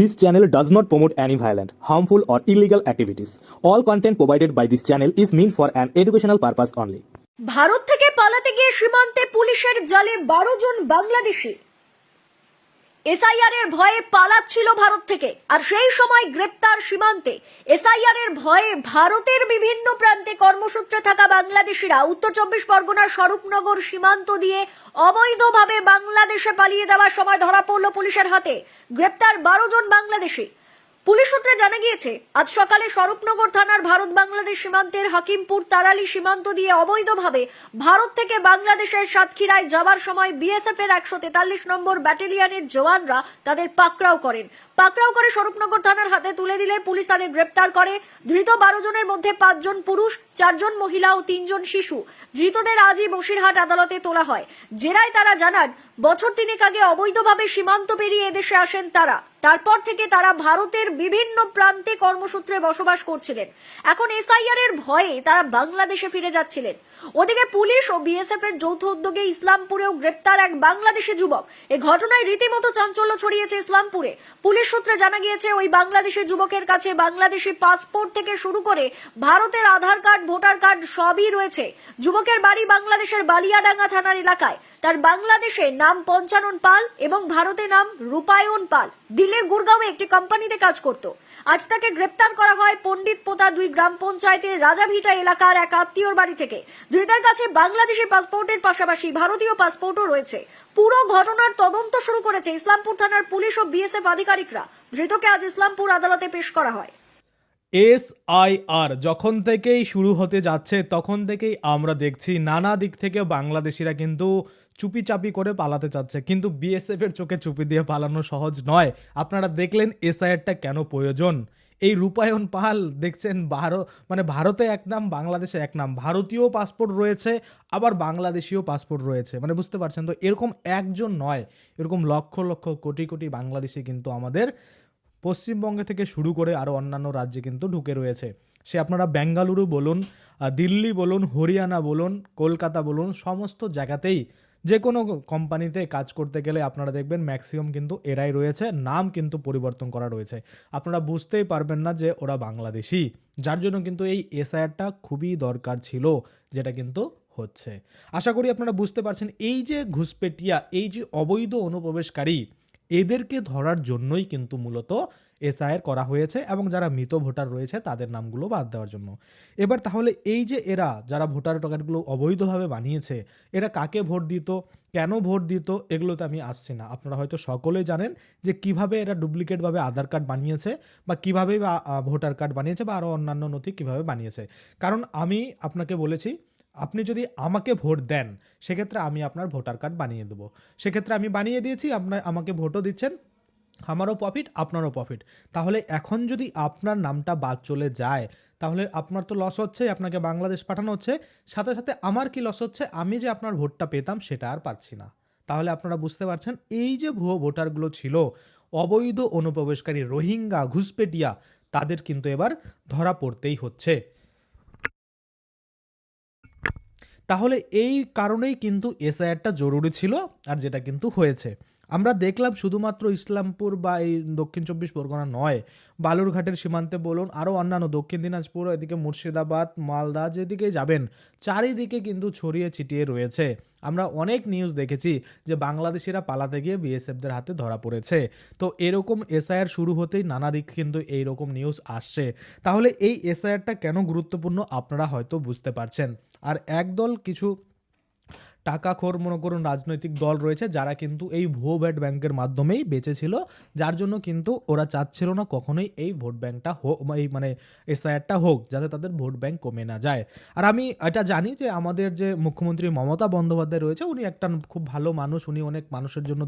This channel does not promote any violent, harmful, or illegal activities. All content provided by this channel is meant for an educational purpose only. Bharat থেকে পালাতে গিয়ে সীমান্তে পুলিশের জালে বারো জন Bangladeshi SIR এর ভয়ে পালাচ্ছিল ভারত থেকে। আর সেই সময় গ্রেপ্তার সীমান্তে এসআইআর এর ভয়ে ভারতের বিভিন্ন প্রান্তে কর্মসূত্রে থাকা বাংলাদেশিরা উত্তর চব্বিশ পরগনার স্বরূপনগর সীমান্ত দিয়ে অবৈধভাবে বাংলাদেশে পালিয়ে যাওয়ার সময় ধরা পড়ল পুলিশের হাতে। গ্রেপ্তার বারো জন বাংলাদেশি। পুলিশ সূত্রে জানা গিয়েছে, আজ সকালে স্বরূপনগর থানার ভারত বাংলাদেশ সীমান্তের হাকিমপুর তারালি সীমান্ত দিয়ে অবৈধভাবে ভারত থেকে বাংলাদেশের সাতক্ষীরায় যাবার সময় বিএসএফ এর একশো তেতাল্লিশ নম্বর ব্যাটালিয়নের জওয়ানরা তাদের পাকড়াও করেন। পাকড়াও করে স্বরূপনগর থানার হাতে তুলে দিলে পুলিশ তাদের গ্রেপ্তার করে। ধৃত বারো জনের মধ্যে পাঁচজন পুরুষ, চারজন মহিলা ও তিনজন শিশু। ধৃতদের আজই বসিরহাট আদালতে তোলা হয়। জেরায় তারা জানান, বছর তিনেক আগে অবৈধভাবে সীমান্ত পেরিয়ে এদেশে আসেন তারা। তারপর থেকে তারা ভারতের বিভিন্ন প্রান্তে কর্মসূত্রে বসবাস করছিলেন। এখন এসআইআর এর ভয়ে তারা বাংলাদেশে ফিরে যাচ্ছিলেন। ওদিকে পুলিশ ও বিএসএফ এর যৌথ উদ্যোগে ইসলামপুরেও গ্রেপ্তার এক বাংলাদেশি যুবক। এ ঘটনায় রীতিমতো চাঞ্চল্য ছড়িয়েছে ইসলামপুরে। পুলিশ সূত্রে জানা গিয়েছে, ওই বাংলাদেশি যুবকের কাছে বাংলাদেশি পাসপোর্ট থেকে শুরু করে ভারতের আধার কার্ড, ভোটার কার্ড সবই রয়েছে। যুবকের বাড়ি বাংলাদেশের বালিয়াডাঙ্গা থানার এলাকায়। তার বাংলাদেশে নাম পঞ্চানন পাল এবং ভারতে নাম রূপায়ণ পাল। দিল্লির গুরগাঁওয়ে একটি কোম্পানিতে কাজ করত। আজ তাকে গ্রেপ্তার করা হয় পণ্ডিত পোতা দুই গ্রাম পঞ্চায়েতের রাজাভিটা এলাকার এক আত্মীয়র বাড়ি থেকে। ধৃতার কাছে বাংলাদেশি পাসপোর্টের পাশাপাশি ভারতীয় পাসপোর্টও রয়েছে। পুরো ঘটনার তদন্ত শুরু করেছে ইসলামপুর থানার পুলিশ ও বিএসএফ আধিকারিকরা। ধৃতকে আজ ইসলামপুর আদালতে পেশ করা হয়। এস আই আর যখন থেকেই শুরু হতে যাচ্ছে, তখন থেকেই আমরা দেখছি নানা দিক থেকে বাংলাদেশিরা কিন্তু চুপি চাপি করে পালাতে চাচ্ছে। কিন্তু বিএসএফ এর চোখে চুপি দিয়ে পালানো সহজ নয়। আপনারা দেখলেন এসআইআরটা কেন প্রয়োজন? এই রূপায়ণ পাল দেখছেন ভারত মানে ভারতে এক নাম, বাংলাদেশে এক নাম। ভারতীয় পাসপোর্ট রয়েছে, আবার বাংলাদেশীয় পাসপোর্ট রয়েছে। মানে বুঝতে পারছেন তো, এরকম একজন নয়, এরকম লক্ষ লক্ষ, কোটি কোটি বাংলাদেশি কিন্তু আমাদের পশ্চিমবঙ্গে থেকে শুরু করে আরও অন্যান্য রাজ্যে কিন্তু ঢুকে রয়েছে। সে আপনারা বেঙ্গালুরু বলুন দিল্লি বলুন, হরিয়ানা বলুন, কলকাতা বলুন, সমস্ত জায়গাতেই যে কোনো কোম্পানিতে কাজ করতে গেলে আপনারা দেখবেন ম্যাক্সিমাম কিন্তু এরাই রয়েছে, নাম কিন্তু পরিবর্তন করা রয়েছে। আপনারা বুঝতেই পারবেন না যে ওরা বাংলাদেশি। যার জন্য কিন্তু এই এসআইআরটা খুবই দরকার ছিল, যেটা কিন্তু হচ্ছে। আশা করি আপনারা বুঝতে পারছেন, এই যে ঘুষপেটিয়া, এই যে অবৈধ অনুপ্রবেশকারী এদেরকে ধরার জন্যই কিন্তু মূলত এসআইআর করা হয়েছে এবং যারা মৃত ভোটার রয়েছে তাদের নামগুলো বাদ দেওয়ার জন্য। এবার তাহলে এই যে এরা যারা ভোটার কার্ডগুলো অবৈধভাবে বানিয়েছে, এরা কাকে ভোট দিত, কেন ভোট দিত, এগুলোতে আমি আসছি না। আপনারা হয়তো সকলেই জানেন যে কীভাবে এরা ডুপ্লিকেটভাবে আধার কার্ড বানিয়েছে বা কীভাবে ভোটার কার্ড বানিয়েছে বা আরও অন্যান্য নথি কীভাবে বানিয়েছে। কারণ আমি আপনাকে বলেছি আপনি যদি আমাকে ভোট দেন, সেক্ষেত্রে আমি আপনার ভোটার কার্ড বানিয়ে দেবো। সেক্ষেত্রে আমি বানিয়ে দিয়েছি, আপনার, আমাকে ভোটও দিচ্ছেন, আমারও প্রফিট আপনারও প্রফিট তাহলে এখন যদি আপনার নামটা বাদ চলে যায়, তাহলে আপনার তো লস হচ্ছে, আপনাকে বাংলাদেশ পাঠানো হচ্ছে, সাথে সাথে আমার কি লস হচ্ছে, আমি যে আপনার ভোটটা পেতাম, সেটা আর পাচ্ছি না। তাহলে আপনারা বুঝতে পারছেন, এই যে ভুয়ো ভোটারগুলো ছিল, অবৈধ অনুপ্রবেশকারী রোহিঙ্গা ঘুষপেটিয়া তাদের কিন্তু এবার ধরা পড়তেই হচ্ছে। তাহলে এই কারণেই কিন্তু এসআইআরটা জরুরি ছিল আর যেটা কিন্তু হয়েছে। আমরা দেখলাম শুধুমাত্র ইসলামপুর বা এই দক্ষিণ চব্বিশ পরগনা নয়, বালুরঘাটের সীমান্তে বলুন, আরও অন্যান্য দক্ষিণ দিনাজপুর, এদিকে মুর্শিদাবাদ, মালদা যেদিকে যাবেন, চারিদিকে কিন্তু ছড়িয়ে ছিটিয়ে রয়েছে। আমরা অনেক নিউজ দেখেছি যে বাংলাদেশিরা পালাতে গিয়ে বিএসএফদের হাতে ধরা পড়েছে। তো এরকম এসআইআর শুরু হতেই নানা দিক কিন্তু এইরকম নিউজ আসছে। তাহলে এই এসআইআরটা কেন গুরুত্বপূর্ণ আপনারা হয়তো বুঝতে পারছেন। আর একদল কিছু টাকাখোর মনে করুন রাজনৈতিক দল রয়েছে, যারা কিন্তু এই ভুয়ো ভোট ব্যাংকের মাধ্যমেই বেঁচেছিল। যার জন্য কিন্তু ওরা চাচ্ছিল না কখনোই এই ভোট ব্যাংকটা হোক এই মানে এসআইআরটা হোক, যাতে তাদের ভোট ব্যাংক কমে না যায়। আর আমি এটা জানি যে আমাদের যে মুখ্যমন্ত্রী মমতা বন্দ্যোপাধ্যায় রয়েছে, উনি একটা খুব ভালো মানুষ, উনি অনেক মানুষের জন্য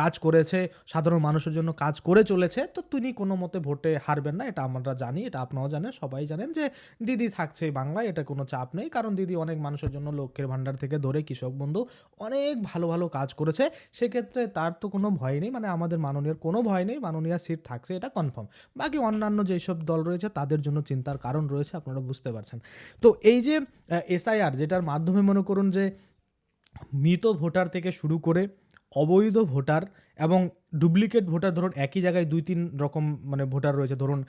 কাজ করেছে, সাধারণ মানুষের জন্য কাজ করে চলেছে, তো তিনি কোনো মতে ভোটে হারবেন না, এটা আমরা জানি, এটা আপনারাও জানেন, সবাই জানেন যে দিদি থাকছে বাংলায়, এটা কোনো চাপ নেই, কারণ দিদি অনেক মানুষের জন্য লক্ষ্যের ভাণ্ডার থেকে ধরে কৃষক বন্ধু, অনেক ভালো ভালো কাজ করেছে। সেক্ষেত্রে তার তো কোনো ভয় নেই মানে আমাদের মাননীয়ার কোনো ভয় নেই মাননীয় সিট থাকছে, এটা কনফার্ম বাকি অন্যান্য যেসব দল রয়েছে, তাদের জন্য চিন্তার কারণ রয়েছে, আপনারা বুঝতে পারছেন। তো এই যে এসআইআর যেটার মাধ্যমে মনে করুন যে, মৃত ভোটার থেকে শুরু করে অবৈধ ভোটার এবং ডুপ্লিকেট ভোটার ধরুন একই জায়গায় দুই তিন রকম মানে ভোটার রয়েছে। ধরুন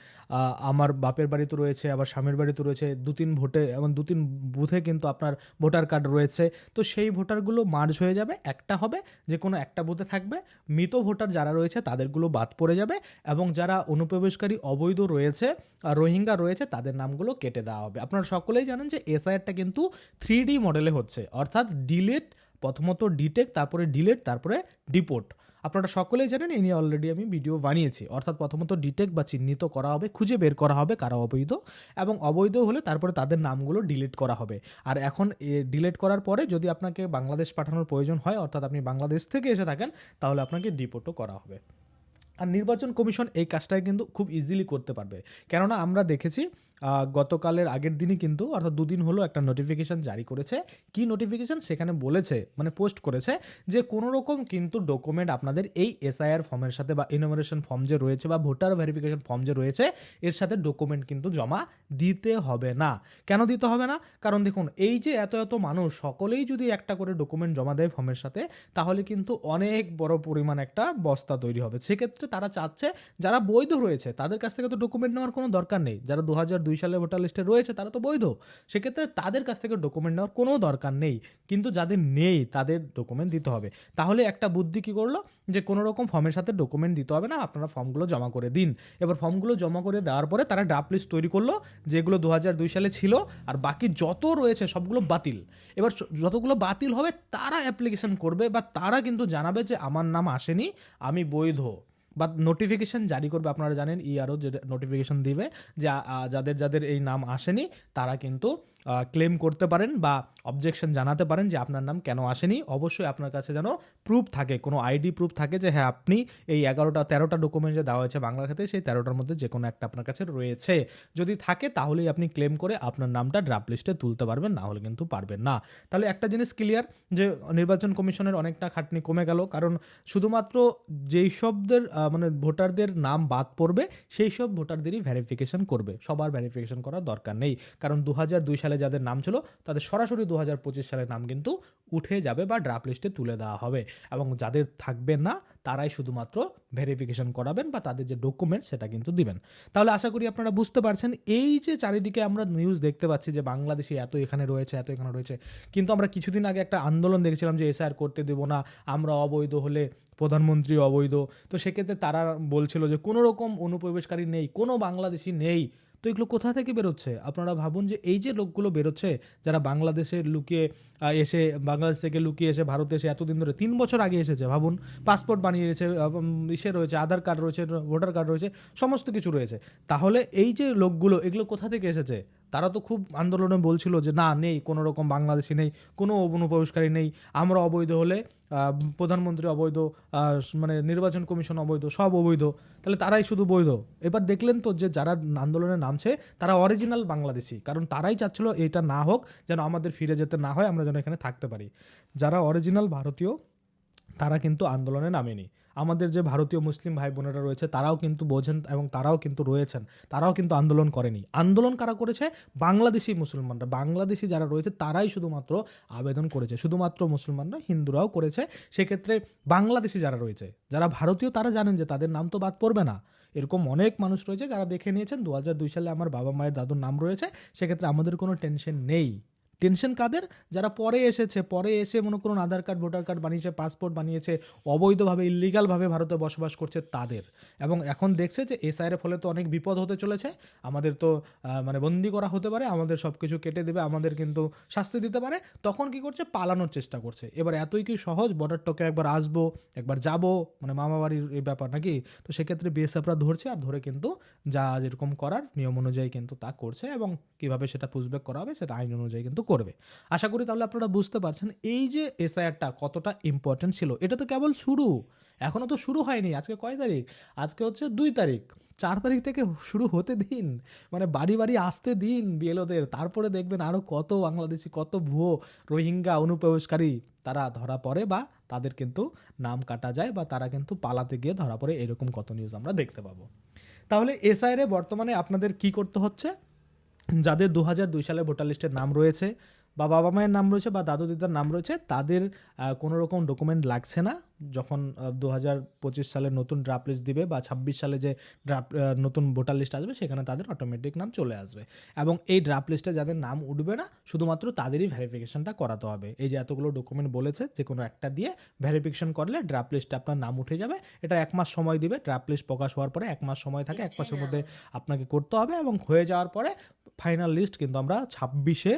আমার বাপের বাড়িতে রয়েছে, আবার স্বামীর বাড়িতে রয়েছে, দু তিন ভোটে এবং দু তিন বুথে কিন্তু আপনার ভোটার কার্ড রয়েছে। তো সেই ভোটারগুলো মার্জ হয়ে যাবে, একটা হবে যে কোনো একটা বুথে থাকবে। মৃত ভোটার যারা রয়েছে তাদেরগুলো বাদ পড়ে যাবে এবং যারা অনুপ্রবেশকারী অবৈধ রয়েছে আর রোহিঙ্গা রয়েছে তাদের নামগুলো কেটে দেওয়া হবে। আপনারা সকলেই জানেন যে এসআইআরটা কিন্তু থ্রি ডি মডেলে হচ্ছে। অর্থাৎ ডিলেট, প্রথমত ডিটেক তারপরে ডিলেট, তারপরে ডিপোর্ট। আপনারা সকলেই জানেন এই নিয়ে অলরেডি আমি ভিডিও বানিয়েছি। অর্থাৎ প্রথমত ডিটেক বা চিহ্নিত করা হবে, খুঁজে বের করা হবে কারা অবৈধ এবং অবৈধ হলে তারপরে তাদের নামগুলো ডিলিট করা হবে। আর এখন ডিলিট করার পরে যদি আপনাকে বাংলাদেশ পাঠানোর প্রয়োজন হয়, অর্থাৎ আপনি বাংলাদেশ থেকে এসে থাকেন, তাহলে আপনাকে ডিপোর্টও করা হবে। আর নির্বাচন কমিশন এই কাজটাই কিন্তু খুব ইজিলি করতে পারবে। কেননা আমরা দেখেছি গতকালের আগের দিনই কিন্তু, অর্থাৎ দুদিন হলো একটা নোটিফিকেশন জারি করেছে। কি নোটিফিকেশন সেখানে বলেছে মানে পোস্ট করেছে যে কোনো রকম কিন্তু ডকুমেন্ট আপনাদের এই এসআইআর ফর্মের সাথে বা ইনোমিনেশন ফর্ম যে রয়েছে বা ভোটার ভেরিফিকেশন ফর্ম যে রয়েছে, এর সাথে ডকুমেন্ট কিন্তু জমা দিতে হবে না। কেন দিতে হবে না? কারণ দেখুন, এই যে এত এত মানুষ, সকলেই যদি একটা করে ডকুমেন্ট জমা দেয় ফর্মের সাথে, তাহলে কিন্তু অনেক বড় পরিমাণ একটা বস্তা তৈরি হবে। সেক্ষেত্রে তারা চাচ্ছে, যারা বৈধ রয়েছে, তাদের কাছ থেকে তো ডকুমেন্ট নেওয়ার কোনো দরকার নেই। যারা দু হাজার দুই সালে ভোটার লিস্টে রয়েছে, তারা তো বৈধ। সেক্ষেত্রে তাদের কাছ থেকে ডকুমেন্ট নেওয়ার কোনো দরকার নেই। কিন্তু যাদের নেই, তাদের ডকুমেন্ট দিতে হবে। তাহলে একটা বুদ্ধি কী করল? যে কোনো রকম ফর্মের সাথে ডকুমেন্ট দিতে হবে না, আপনারা ফর্মগুলো জমা করে দিন। এবার ফর্মগুলো জমা করে দেওয়ার পরে তারা ড্রাফট লিস্ট তৈরি করল, যেগুলো দু হাজার দুই সালে ছিল, আর বাকি যত রয়েছে সবগুলো বাতিল। এবার যতগুলো বাতিল হবে, তারা অ্যাপ্লিকেশন করবে বা তারা কিন্তু জানাবে যে আমার নাম আসেনি, আমি বৈধ। বা নোটিফিকেশন জারি করবে, আপনারা জানেন ইয়ারও যে নোটিফিকেশন দিবে যে যাদের যাদের এই নাম আসেনি, তারা কিন্তু ক্লেম করতে পারেন বা অবজেকশন জানাতে পারেন যে আপনার নাম কেন আসেনি। অবশ্যই আপনার কাছে যেন প্রুফ থাকে, কোনো আইডি প্রুফ থাকে যে হ্যাঁ আপনি এই এগারোটা, তেরোটা ডকুমেন্ট যে দেওয়া হয়েছে বাংলা খাতে, সেই তেরোটার মধ্যে যে কোনো একটা আপনার কাছে রয়েছে। যদি থাকে তাহলেই আপনি ক্লেম করে আপনার নামটা ড্রাফট লিস্টে তুলতে পারবেন, না হলে কিন্তু পারবেন না। তাহলে একটা জিনিস ক্লিয়ার যে নির্বাচন কমিশনের অনেকটা খাটনি কমে গেল, কারণ শুধুমাত্র যেই সবদের মানে ভোটারদের নাম বাদ পড়বে, সেই সব ভোটারদেরই ভেরিফিকেশন করবে। সবার ভেরিফিকেশন করার দরকার নেই। কারণ দু দুই সালে যাদের নাম ছিল, তাদের সরাসরি দু হাজার পঁচিশ সালের নাম কিন্তু উঠে যাবে বা ড্রাফট লিস্টে তুলে দেওয়া হবে। এবং যাদের থাকবে না, তারাই শুধুমাত্র ভেরিফিকেশন করাবেন বা তাদের যে ডকুমেন্ট সেটা কিন্তু দিবেন। তাহলে আশা করি আপনারা বুঝতে পারছেন, এই যে চারিদিকে আমরা নিউজ দেখতে পাচ্ছি যে বাংলাদেশি এত এখানে রয়েছে, এত এখানে রয়েছে, কিন্তু আমরা কিছুদিন আগে একটা আন্দোলন দেখেছিলাম যে এসআর করতে দেবো না, আমরা অবৈধ হলে প্রধানমন্ত্রী অবৈধ। তো সেক্ষেত্রে তারা বলছিল যে কোনো রকম অনুপ্রবেশকারী নেই, কোনো বাংলাদেশি নেই তো এগুলো কোথা থেকে বেরোচ্ছে? আপনারা ভাবুন যে এই যে লোকগুলো বেরোচ্ছে, যারা বাংলাদেশে লুকিয়ে এসে, বাংলাদেশ থেকে লুকিয়ে এসে ভারতে এসে এতদিন ধরে তিন বছর আগে এসেছে, ভাবুন। পাসপোর্ট বানিয়েছে ইসে রয়েছে, আধার কার্ড রয়েছে, ভোটার কার্ড রয়েছে, সমস্ত কিছু রয়েছে। তাহলে এই যে লোকগুলো, এগুলো কোথা থেকে এসেছে? তারা তো খুব আন্দোলনে বলছিল যে, না, নেই, কোনো রকম বাংলাদেশি নেই, কোনো অনুপ্রবেশকারী নেই। আমরা অবৈধ হলে প্রধানমন্ত্রী অবৈধ মানে নির্বাচন কমিশন অবৈধ, সব অবৈধ। তাহলে তারাই শুধু বৈধ? এবার দেখলেন তো যে, যারা আন্দোলনে নামছে, তারা অরিজিনাল বাংলাদেশি, কারণ তারাই চাচ্ছিল এটা না হোক, যেন আমাদের ফিরে যেতে না হয়, আমরা যেন এখানে থাকতে পারি। যারা অরিজিনাল ভারতীয়, তারা কিন্তু আন্দোলনে নামেনি। আমাদের যে ভারতীয় মুসলিম ভাই বোনেরা রয়েছে, তারাও কিন্তু বোঝেন এবং তারাও কিন্তু রয়েছেন। তারাও কিন্তু আন্দোলন করেনি। আন্দোলন কারা করেছে? বাংলাদেশি মুসলমানরা। বাংলাদেশি যারা রয়েছে, তারাই শুধুমাত্র আবেদন করেছে। শুধুমাত্র মুসলমানরা, হিন্দুরাও করেছে। সেক্ষেত্রে বাংলাদেশি যারা রয়েছে, যারা ভারতীয়, তারা জানেন যে তাদের নাম তো বাদ পড়বে না। এরকম অনেক মানুষ রয়েছে যারা দেখে নিয়েছেন। দু সালে আমার বাবা মায়ের দাদুর নাম রয়েছে। সেক্ষেত্রে আমাদের কোনো টেনশন নেই। টেনশন কাদের? যারা পরে এসেছে, পরে এসে মনে করুন আধার কার্ড, ভোটার কার্ড বানিয়েছে, পাসপোর্ট বানিয়েছে, অবৈধভাবে ইলিগালভাবে ভারতে বসবাস করছে তাদের। এবং এখন দেখছে যে এসআইয়ের ফলে তো অনেক বিপদ হতে চলেছে। আমাদের তো মানে বন্দি করা হতে পারে, আমাদের সব কিছু কেটে দেবে, আমাদের কিন্তু শাস্তি দিতে পারে। তখন কি করছে? পালানোর চেষ্টা করছে। এবার এতই কি সহজ? বর্ডার টকে একবার আসব, একবার যাব মানে মামা বাড়ির ব্যাপার নাকি? তো সেক্ষেত্রে বিএসএফরা ধরছে আর ধরে কিন্তু যা যেরকম করার নিয়ম অনুযায়ী কিন্তু তা করছে। এবং কীভাবে সেটা পুষব্যাক করা হবে, সেটা আইন অনুযায়ী কিন্তু করবে। আশা করি তাহলে আপনারা বুঝতে পারছেন এই যে এসআইআরটা কতটা ইম্পর্টেন্ট ছিল। এটা তো কেবল শুরু। এখনও তো শুরু হয়নি। আজকে কয় তারিখ? আজকে হচ্ছে দুই তারিখ। চার তারিখ থেকে শুরু হতে দিন। মানে বাড়ি বাড়ি আসতে দিন বিএলওদের। তারপরে দেখবেন আরও কত বাংলাদেশি, কত ভুয়ো রোহিঙ্গা অনুপ্রবেশকারী তারা ধরা পড়ে বা তাদের কিন্তু নাম কাটা যায় বা তারা কিন্তু পালাতে গিয়ে ধরা পড়ে। এরকম কত নিউজ আমরা দেখতে পাবো। তাহলে এসআইআরে বর্তমানে আপনাদের কি করতে হচ্ছে? যাদের দু দুই সালে ভোটার লিস্টের নাম রয়েছে বা বাবা মায়ের নাম রয়েছে বা দাদু দিদার নাম রয়েছে তাদের কোনো রকম ডকুমেন্ট লাগছে না। যখন দু হাজার পঁচিশ সালে নতুন ড্রাফট লিস্ট দিবে বা ছাব্বিশ সালে যে ড্রাফট নতুন ভোটার লিস্ট আসবে সেখানে তাদের অটোমেটিক নাম চলে আসবে। এবং এই ড্রাফট লিস্টে যাদের নাম উঠবে না শুধুমাত্র তাদেরই ভেরিফিকেশনটা করাতে হবে। এই যে এতগুলো ডকুমেন্ট বলেছে যে কোনো একটা দিয়ে ভেরিফিকেশন করলে ড্রাফট লিস্টে আপনার নাম উঠে যাবে। এটা এক মাস সময় দিবে। ড্রাফট লিস্ট প্রকাশ হওয়ার পরে এক মাস সময় থাকে এক মাসের মধ্যে আপনাকে করতে হবে এবং হয়ে যাওয়ার পরে ফাইনাল লিস্ট কিন্তু আমরা ছাব্বিশে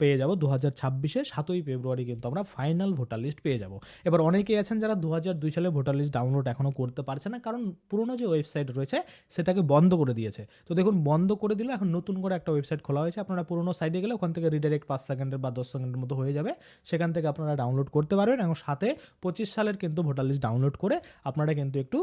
পেয়ে যাব। দু হাজার ছাব্বিশে, সাতই ফেব্রুয়ারি কিন্তু আমরা ফাইনাল ভোটার লিস্ট পেয়ে যাব। এবার অনেকেই আছেন যারা দু হাজার দুই সালে ভোটার লিস্ট ডাউনলোড এখনও করতে পারছে না, কারণ পুরনো যে ওয়েবসাইট রয়েছে সেটাকে বন্ধ করে দিয়েছে। তো দেখুন, বন্ধ করে দিলে এখন নতুন করে একটা ওয়েবসাইট খোলা হয়েছে। আপনারা পুরনো সাইডে গেলে ওখান থেকে রিডাইরেক্ট পাঁচ সেকেন্ডের বা দশ সেকেন্ডের মতো হয়ে যাবে। সেখান থেকে আপনারা ডাউনলোড করতে পারবেন এবং সাথে পঁচিশ সালের কিন্তু ভোটার লিস্ট ডাউনলোড করে আপনারা কিন্তু একটু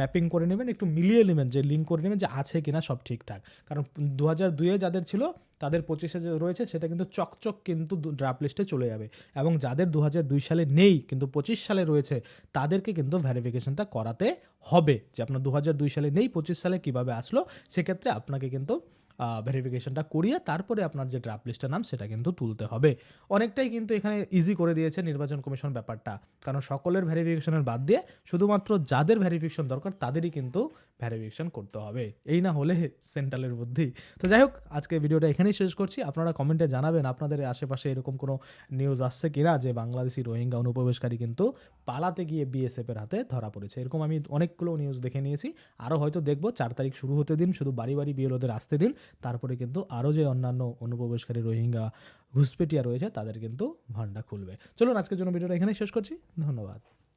ম্যাপিং করে নেবেন, একটু মিলিয়ে নেবেন, যে লিঙ্ক করে নেবেন যে আছে কিনা সব ঠিকঠাক। কারণ দু হাজার দুইয়ে যাদের ছিল, তাদের পঁচিশে যে রয়েছে, সেটা কিন্তু চকচক কিন্তু ড্রাফট লিস্টে চলে যাবে। এবং যাদের দু দুই সালে নেই, কিন্তু পঁচিশ সালে রয়েছে, তাদেরকে কিন্তু ভ্যারিফিকেশনটা করাতে হবে। যে আপনার দু দুই সালে নেই, পঁচিশ সালে কীভাবে আসলো, সেক্ষেত্রে আপনাকে কিন্তু ভেরিফিকেশনটা করিয়ে তারপরে আপনার যে ড্রাফট লিস্টের নাম, সেটা কিন্তু তুলতে হবে। অনেকটাই কিন্তু এখানে ইজি করে দিয়েছে নির্বাচন কমিশন ব্যাপারটা। কারণ সকলের ভেরিফিকেশনের বাদ দিয়ে, শুধুমাত্র যাদের ভেরিফিকেশন দরকার, তাদেরই কিন্তু ভেরিফিকেশন করতে হবে। এই না হলে সেন্ট্রালের বুদ্ধি। তো যাই হোক, আজকে ভিডিওটা এখানেই শেষ করছি। আপনারা কমেন্টে জানাবেন আপনাদের আশেপাশে এরকম কোনো নিউজ আসছে কিনা যে বাংলাদেশি রোহিঙ্গা অনুপ্রবেশকারী কিন্তু পালাতে গিয়ে বিএসএফের হাতে ধরা পড়েছে। এরকম আমি অনেকগুলো নিউজ দেখে নিয়েছি। আরও হয়তো দেখব, চার তারিখ শুরু হতে দিন, শুধু বাড়ি বাড়ি বিএলওদের আসতে দিন। তারপরে কিন্তু আরও যে অন্যান্য অনুপ্রবেশকারী রোহিঙ্গা ঘুষপেটিয়া রয়েছে, তাদের কিন্তু ভান্ডা খুলবে। চলুন, আজকের জন্য ভিডিওটা এখানেই শেষ করছি। ধন্যবাদ।